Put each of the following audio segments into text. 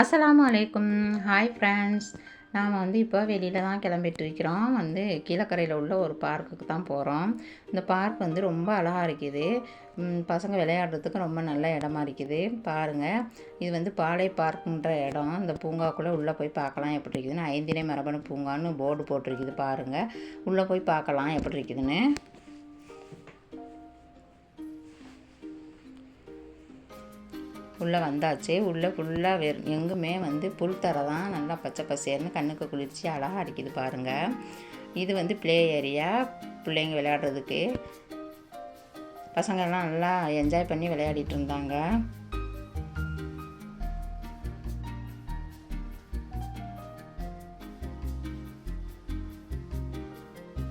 அஸ்ஸலாமு அலைக்கும். Hi friends நாம் வந்து இப்போ வெளியில் தான் கிளம்பிட்டு இருக்கிறோம். வந்து கீழக்கரையில் உள்ள ஒரு பார்க்குக்கு தான் போகிறோம் இந்த பார்க் வந்து ரொம்ப அழகாக இருக்குது. பசங்க விளையாடுறதுக்கு ரொம்ப நல்ல இடமா இருக்குது. பாருங்கள் இது வந்து பாலை பார்க்குன்ற இடம். இந்த பூங்காக்குள்ளே உள்ளே போய் பார்க்கலாம் எப்படி இருக்குதுன்னு. ஐந்தினை மரபணு பூங்கான்னு போர்டு போட்டிருக்குது. பாருங்கள் உள்ளே போய் பார்க்கலாம் எப்படி இருக்குதுன்னு. உள்ளே வந்தாச்சு. உள்ளே ஃபுல்லாக வெ எங்குமே வந்து புல் தர தான் நல்லா பச்சை பசேர்னு கண்ணுக்கு குளிர்ச்சி அழகாக அடிக்குது பாருங்கள் இது வந்து ப்ளே ஏரியா பிள்ளைங்க விளையாடுறதுக்கு. பசங்கள்லாம் நல்லா என்ஜாய் பண்ணி விளையாடிட்டு இருந்தாங்க.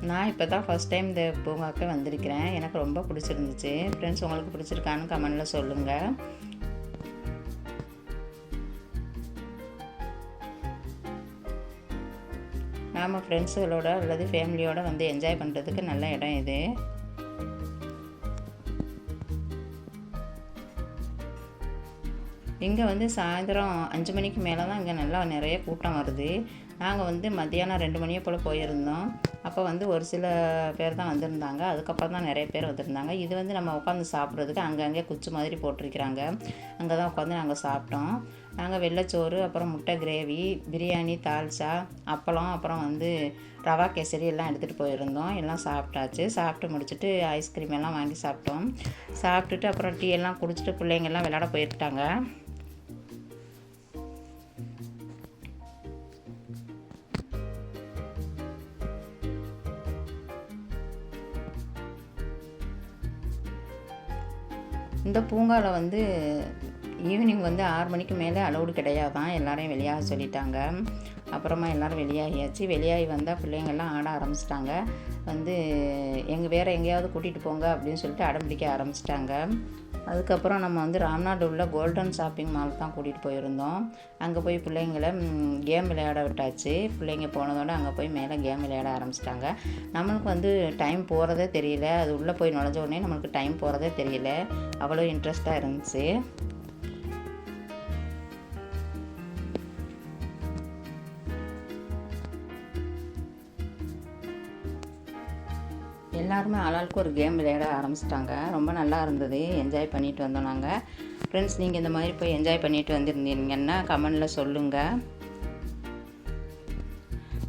நான் இப்போ தான் ஃபஸ்ட் டைம் இந்த பூங்காவுக்கு வந்திருக்கிறேன். எனக்கு ரொம்ப பிடிச்சிருந்துச்சு. ஃப்ரெண்ட்ஸ் உங்களுக்கு பிடிச்சிருக்கான்னு கமெண்டில் சொல்லுங்கள் நாம் ஃப்ரெண்ட்ஸுகளோட அல்லது ஃபேமிலியோடு வந்து என்ஜாய் பண்ணுறதுக்கு நல்ல இடம் இது. இங்கே வந்து சாயந்தரம் அஞ்சு மணிக்கு மேலே தான் இங்கே நல்லா நிறைய கூட்டம் வருது. நாங்கள் வந்து மத்தியானம் ரெண்டு மணியை போல் போயிருந்தோம். அப்போ வந்து ஒரு சில பேர் தான் வந்திருந்தாங்க. அதுக்கப்புறம் தான் நிறைய பேர் வந்திருந்தாங்க. இது வந்து நம்ம உட்காந்து சாப்பிட்றதுக்கு அங்கங்கே குச்சி மாதிரி போட்டிருக்கிறாங்க. அங்கே தான் உட்காந்து நாங்கள் சாப்பிட்டோம். நாங்கள் வெள்ளைச்சோறு அப்புறம் முட்டை கிரேவி பிரியாணி தால்சா அப்பளம் அப்புறம் வந்து ரவா கேசரி எல்லாம் எடுத்துகிட்டு போயிருந்தோம். எல்லாம் சாப்பிட்டாச்சு. சாப்பிட்டு முடிச்சுட்டு ஐஸ்கிரீம் எல்லாம் வாங்கி சாப்பிட்டோம். சாப்பிட்டுட்டு அப்புறம் டீ எல்லாம் குடிச்சிட்டு பிள்ளைங்க எல்லாம் விளையாட போயிருக்காங்க இந்த பூங்காவில் வந்து ஈவினிங் வந்து ஆறு மணிக்கு மேலே அலௌடு கிடையாதான் எல்லாரையும் வெளியாக சொல்லிட்டாங்க. அப்புறமா எல்லோரும் வெளியாகியாச்சு. வெளியாகி வந்தால் பிள்ளைங்கள்லாம் ஆட ஆரம்பிச்சிட்டாங்க. வந்து எங்கள் வேறு எங்கேயாவது கூட்டிகிட்டு போங்க அப்படின்னு சொல்லிட்டு அடம் பிடிக்க ஆரம்பிச்சிட்டாங்க. அதுக்கப்புறம் நம்ம வந்து ராம்நாடு உள்ள கோல்டன் ஷாப்பிங் மால் தான் கூட்டிகிட்டு போயிருந்தோம். அங்கே போய் பிள்ளைங்கள கேம் விளையாட விட்டாச்சு. பிள்ளைங்க போனதோட அங்கே போய் மேலே கேம் விளையாட ஆரம்பிச்சிட்டாங்க. நம்மளுக்கு வந்து டைம் போகிறதே தெரியல. அது உள்ளே போய் நுழைஞ்ச உடனே நம்மளுக்கு டைம் போகிறதே தெரியல. அவ்வளோ இன்ட்ரெஸ்ட்டாக இருந்துச்சு. எல்லாருமே ஆளாளுக்கு ஒரு கேம் விளையாட ஆரம்பிச்சிட்டாங்க. ரொம்ப நல்லா இருந்தது. என்ஜாய் பண்ணிட்டு வந்தோம் நாங்கள் ஃப்ரெண்ட்ஸ் நீங்கள் இந்த மாதிரி போய் என்ஜாய் பண்ணிட்டு வந்திருந்தீங்கன்னா கமெண்டில் சொல்லுங்கள்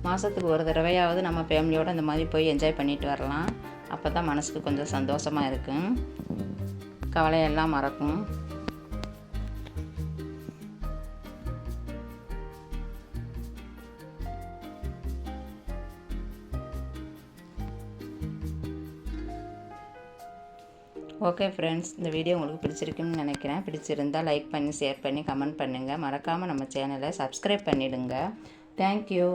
மாதத்துக்கு ஒரு தடவையாவது நம்ம ஃபேமிலியோடு இந்த மாதிரி போய் என்ஜாய் பண்ணிட்டு வரலாம். அப்போ தான் மனசுக்கு கொஞ்சம் சந்தோஷமாக இருக்கும். கவலையெல்லாம் மறக்கும். ஓகே ஃப்ரெண்ட்ஸ் இந்த வீடியோ உங்களுக்கு பிடிச்சிருக்குன்னு நினைக்கிறேன். பிடிச்சிருந்தால் லைக் பண்ணி ஷேர் பண்ணி கமெண்ட் பண்ணுங்கள் மறக்காமல் நம்ம சேனலை சப்ஸ்கிரைப் பண்ணிவிடுங்க தேங்க்யூ